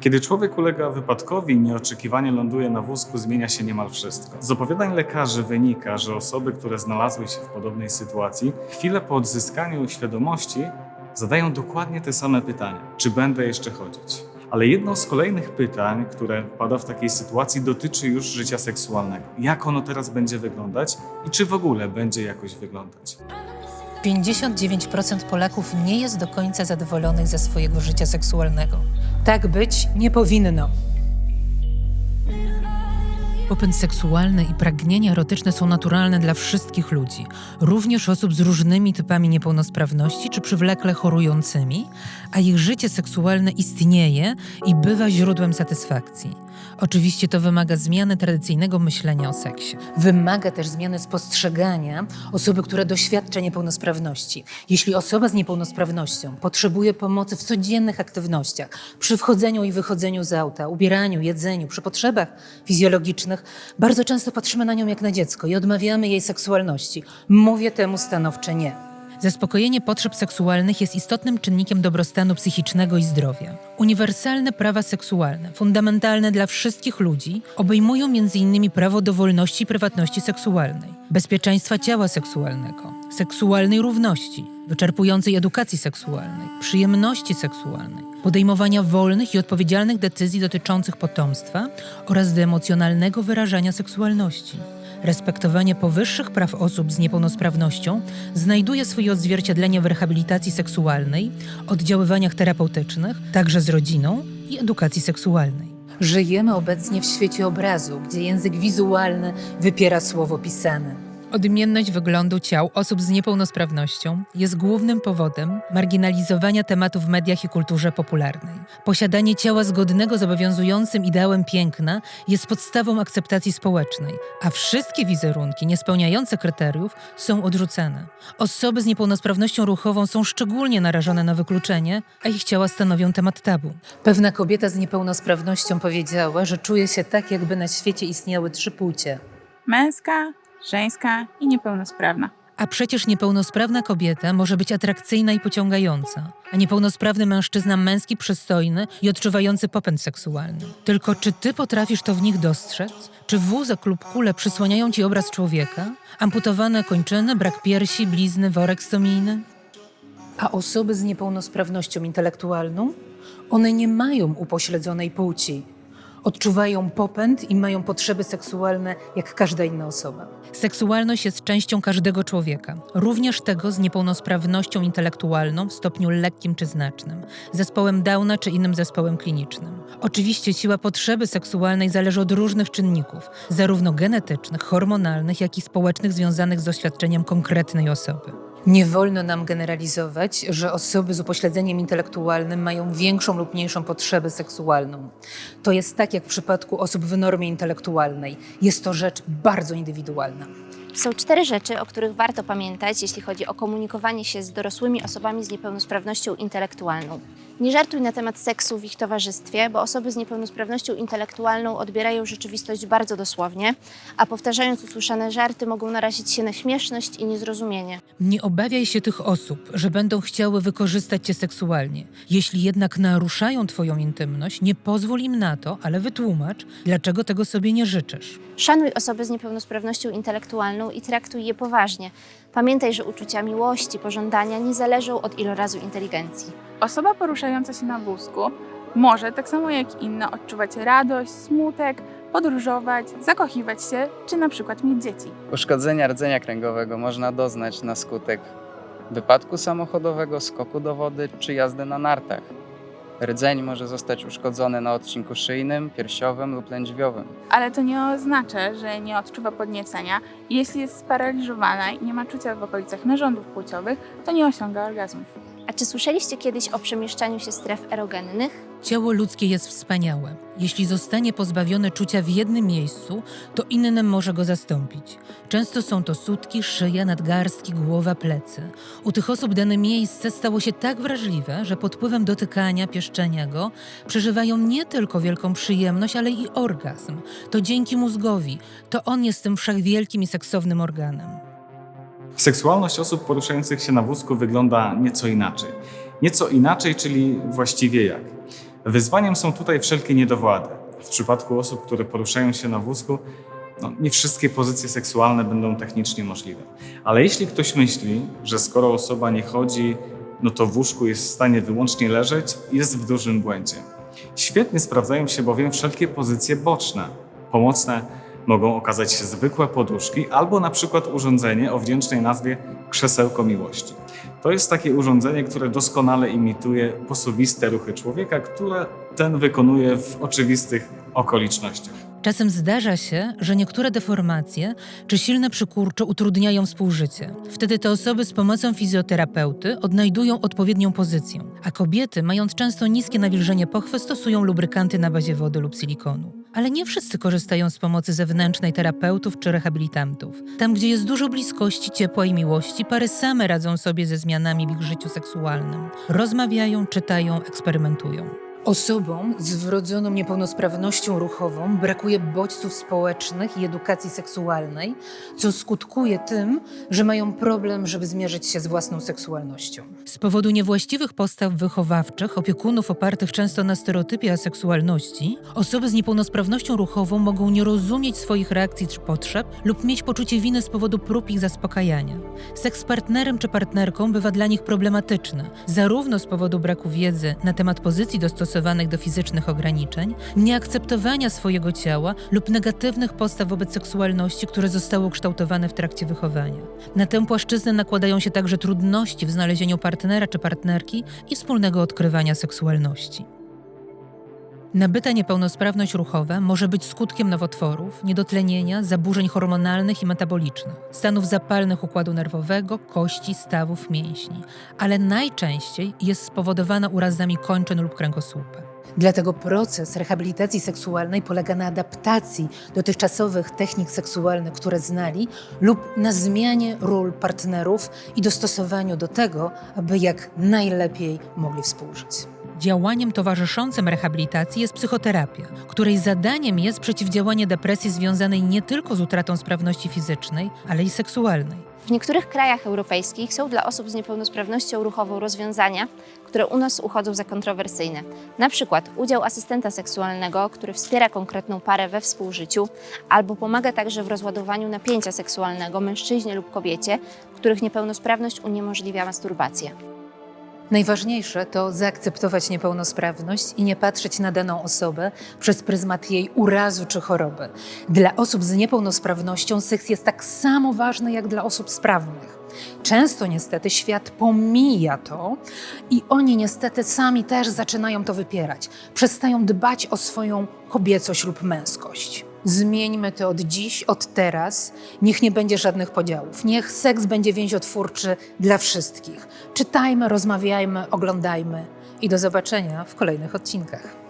Kiedy człowiek ulega wypadkowi i nieoczekiwanie ląduje na wózku, zmienia się niemal wszystko. Z opowiadań lekarzy wynika, że osoby, które znalazły się w podobnej sytuacji, chwilę po odzyskaniu świadomości zadają dokładnie te same pytania: czy będę jeszcze chodzić? Ale jedno z kolejnych pytań, które pada w takiej sytuacji, dotyczy już życia seksualnego. Jak ono teraz będzie wyglądać i czy w ogóle będzie jakoś wyglądać? 59% Polaków nie jest do końca zadowolonych ze swojego życia seksualnego. Tak być nie powinno. Popęd seksualny i pragnienia erotyczne są naturalne dla wszystkich ludzi, również osób z różnymi typami niepełnosprawności czy przywlekle chorującymi, a ich życie seksualne istnieje i bywa źródłem satysfakcji. Oczywiście to wymaga zmiany tradycyjnego myślenia o seksie. Wymaga też zmiany spostrzegania osoby, która doświadcza niepełnosprawności. Jeśli osoba z niepełnosprawnością potrzebuje pomocy w codziennych aktywnościach, przy wchodzeniu i wychodzeniu z auta, ubieraniu, jedzeniu, przy potrzebach fizjologicznych, bardzo często patrzymy na nią jak na dziecko i odmawiamy jej seksualności. Mówię temu stanowcze nie. Zaspokojenie potrzeb seksualnych jest istotnym czynnikiem dobrostanu psychicznego i zdrowia. Uniwersalne prawa seksualne, fundamentalne dla wszystkich ludzi, obejmują m.in. prawo do wolności i prywatności seksualnej, bezpieczeństwa ciała seksualnego, seksualnej równości, wyczerpującej edukacji seksualnej, przyjemności seksualnej, podejmowania wolnych i odpowiedzialnych decyzji dotyczących potomstwa oraz do emocjonalnego wyrażania seksualności. Respektowanie powyższych praw osób z niepełnosprawnością znajduje swoje odzwierciedlenie w rehabilitacji seksualnej, oddziaływaniach terapeutycznych, także z rodziną i edukacji seksualnej. Żyjemy obecnie w świecie obrazu, gdzie język wizualny wypiera słowo pisane. Odmienność wyglądu ciał osób z niepełnosprawnością jest głównym powodem marginalizowania tematu w mediach i kulturze popularnej. Posiadanie ciała zgodnego z obowiązującym ideałem piękna jest podstawą akceptacji społecznej, a wszystkie wizerunki niespełniające kryteriów są odrzucane. Osoby z niepełnosprawnością ruchową są szczególnie narażone na wykluczenie, a ich ciała stanowią temat tabu. Pewna kobieta z niepełnosprawnością powiedziała, że czuje się tak, jakby na świecie istniały trzy płcie. męska, żeńska i niepełnosprawna. A przecież niepełnosprawna kobieta może być atrakcyjna i pociągająca, a niepełnosprawny mężczyzna męski, przystojny i odczuwający popęd seksualny. Tylko czy ty potrafisz to w nich dostrzec? Czy wózek lub kule przysłaniają ci obraz człowieka? Amputowane kończyny, brak piersi, blizny, worek stomijny? A osoby z niepełnosprawnością intelektualną? One nie mają upośledzonej płci. Odczuwają popęd i mają potrzeby seksualne jak każda inna osoba. Seksualność jest częścią każdego człowieka, również tego z niepełnosprawnością intelektualną w stopniu lekkim czy znacznym, zespołem Downa czy innym zespołem klinicznym. Oczywiście siła potrzeby seksualnej zależy od różnych czynników, zarówno genetycznych, hormonalnych, jak i społecznych związanych z doświadczeniem konkretnej osoby. Nie wolno nam generalizować, że osoby z upośledzeniem intelektualnym mają większą lub mniejszą potrzebę seksualną. To jest tak jak w przypadku osób w normie intelektualnej. Jest to rzecz bardzo indywidualna. Są cztery rzeczy, o których warto pamiętać, jeśli chodzi o komunikowanie się z dorosłymi osobami z niepełnosprawnością intelektualną. Nie żartuj na temat seksu w ich towarzystwie, bo osoby z niepełnosprawnością intelektualną odbierają rzeczywistość bardzo dosłownie, a powtarzając usłyszane żarty mogą narazić się na śmieszność i niezrozumienie. Nie obawiaj się tych osób, że będą chciały wykorzystać cię seksualnie. Jeśli jednak naruszają twoją intymność, nie pozwól im na to, ale wytłumacz, dlaczego tego sobie nie życzysz. Szanuj osoby z niepełnosprawnością intelektualną i traktuj je poważnie. Pamiętaj, że uczucia miłości, pożądania nie zależą od ilorazu inteligencji. Osoba poruszająca się na wózku może, tak samo jak inne, odczuwać radość, smutek, podróżować, zakochiwać się, czy na przykład mieć dzieci. Uszkodzenia rdzenia kręgowego można doznać na skutek wypadku samochodowego, skoku do wody czy jazdy na nartach. Rdzeń może zostać uszkodzony na odcinku szyjnym, piersiowym lub lędźwiowym. Ale to nie oznacza, że nie odczuwa podniecenia. Jeśli jest sparaliżowana i nie ma czucia w okolicach narządów płciowych, to nie osiąga orgazmów. Czy słyszeliście kiedyś o przemieszczaniu się stref erogennych? Ciało ludzkie jest wspaniałe. Jeśli zostanie pozbawione czucia w jednym miejscu, to innym może go zastąpić. Często są to sutki, szyja, nadgarstki, głowa, plecy. U tych osób dane miejsce stało się tak wrażliwe, że pod wpływem dotykania, pieszczenia go przeżywają nie tylko wielką przyjemność, ale i orgazm. To dzięki mózgowi. To on jest tym wszechwielkim i seksownym organem. Seksualność osób poruszających się na wózku wygląda nieco inaczej. Nieco inaczej, czyli właściwie jak? Wyzwaniem są tutaj wszelkie niedowłady. W przypadku osób, które poruszają się na wózku, no, nie wszystkie pozycje seksualne będą technicznie możliwe. Ale jeśli ktoś myśli, że skoro osoba nie chodzi, no to w łóżku jest w stanie wyłącznie leżeć, jest w dużym błędzie. Świetnie sprawdzają się bowiem wszelkie pozycje boczne. Pomocne mogą okazać się zwykłe poduszki albo na przykład urządzenie o wdzięcznej nazwie krzesełko miłości. To jest takie urządzenie, które doskonale imituje posuwiste ruchy człowieka, które ten wykonuje w oczywistych okolicznościach. Czasem zdarza się, że niektóre deformacje czy silne przykurcze utrudniają współżycie. Wtedy te osoby z pomocą fizjoterapeuty odnajdują odpowiednią pozycję, a kobiety, mając często niskie nawilżenie pochwy, stosują lubrykanty na bazie wody lub silikonu. Ale nie wszyscy korzystają z pomocy zewnętrznej terapeutów czy rehabilitantów. Tam, gdzie jest dużo bliskości, ciepła i miłości, pary same radzą sobie ze zmianami w ich życiu seksualnym. Rozmawiają, czytają, eksperymentują. Osobom z wrodzoną niepełnosprawnością ruchową brakuje bodźców społecznych i edukacji seksualnej, co skutkuje tym, że mają problem, żeby zmierzyć się z własną seksualnością. Z powodu niewłaściwych postaw wychowawczych, opiekunów opartych często na stereotypie aseksualności, osoby z niepełnosprawnością ruchową mogą nie rozumieć swoich reakcji czy potrzeb lub mieć poczucie winy z powodu prób ich zaspokajania. Seks z partnerem czy partnerką bywa dla nich problematyczny, zarówno z powodu braku wiedzy na temat pozycji dostosowanych do fizycznych ograniczeń, nieakceptowania swojego ciała lub negatywnych postaw wobec seksualności, które zostały ukształtowane w trakcie wychowania. Na tę płaszczyznę nakładają się także trudności w znalezieniu partnera czy partnerki i wspólnego odkrywania seksualności. Nabyta niepełnosprawność ruchowa może być skutkiem nowotworów, niedotlenienia, zaburzeń hormonalnych i metabolicznych, stanów zapalnych układu nerwowego, kości, stawów, mięśni, ale najczęściej jest spowodowana urazami kończyn lub kręgosłupa. Dlatego proces rehabilitacji seksualnej polega na adaptacji dotychczasowych technik seksualnych, które znali, lub na zmianie ról partnerów i dostosowaniu do tego, aby jak najlepiej mogli współżyć. Działaniem towarzyszącym rehabilitacji jest psychoterapia, której zadaniem jest przeciwdziałanie depresji związanej nie tylko z utratą sprawności fizycznej, ale i seksualnej. W niektórych krajach europejskich są dla osób z niepełnosprawnością ruchową rozwiązania, które u nas uchodzą za kontrowersyjne. Na przykład udział asystenta seksualnego, który wspiera konkretną parę we współżyciu, albo pomaga także w rozładowaniu napięcia seksualnego mężczyźnie lub kobiecie, których niepełnosprawność uniemożliwia masturbację. Najważniejsze to zaakceptować niepełnosprawność i nie patrzeć na daną osobę przez pryzmat jej urazu czy choroby. Dla osób z niepełnosprawnością seks jest tak samo ważny jak dla osób sprawnych. Często niestety świat pomija to i oni niestety sami też zaczynają to wypierać. Przestają dbać o swoją kobiecość lub męskość. Zmieńmy to od dziś, od teraz. Niech nie będzie żadnych podziałów. Niech seks będzie więziotwórczy dla wszystkich. Czytajmy, rozmawiajmy, oglądajmy i do zobaczenia w kolejnych odcinkach.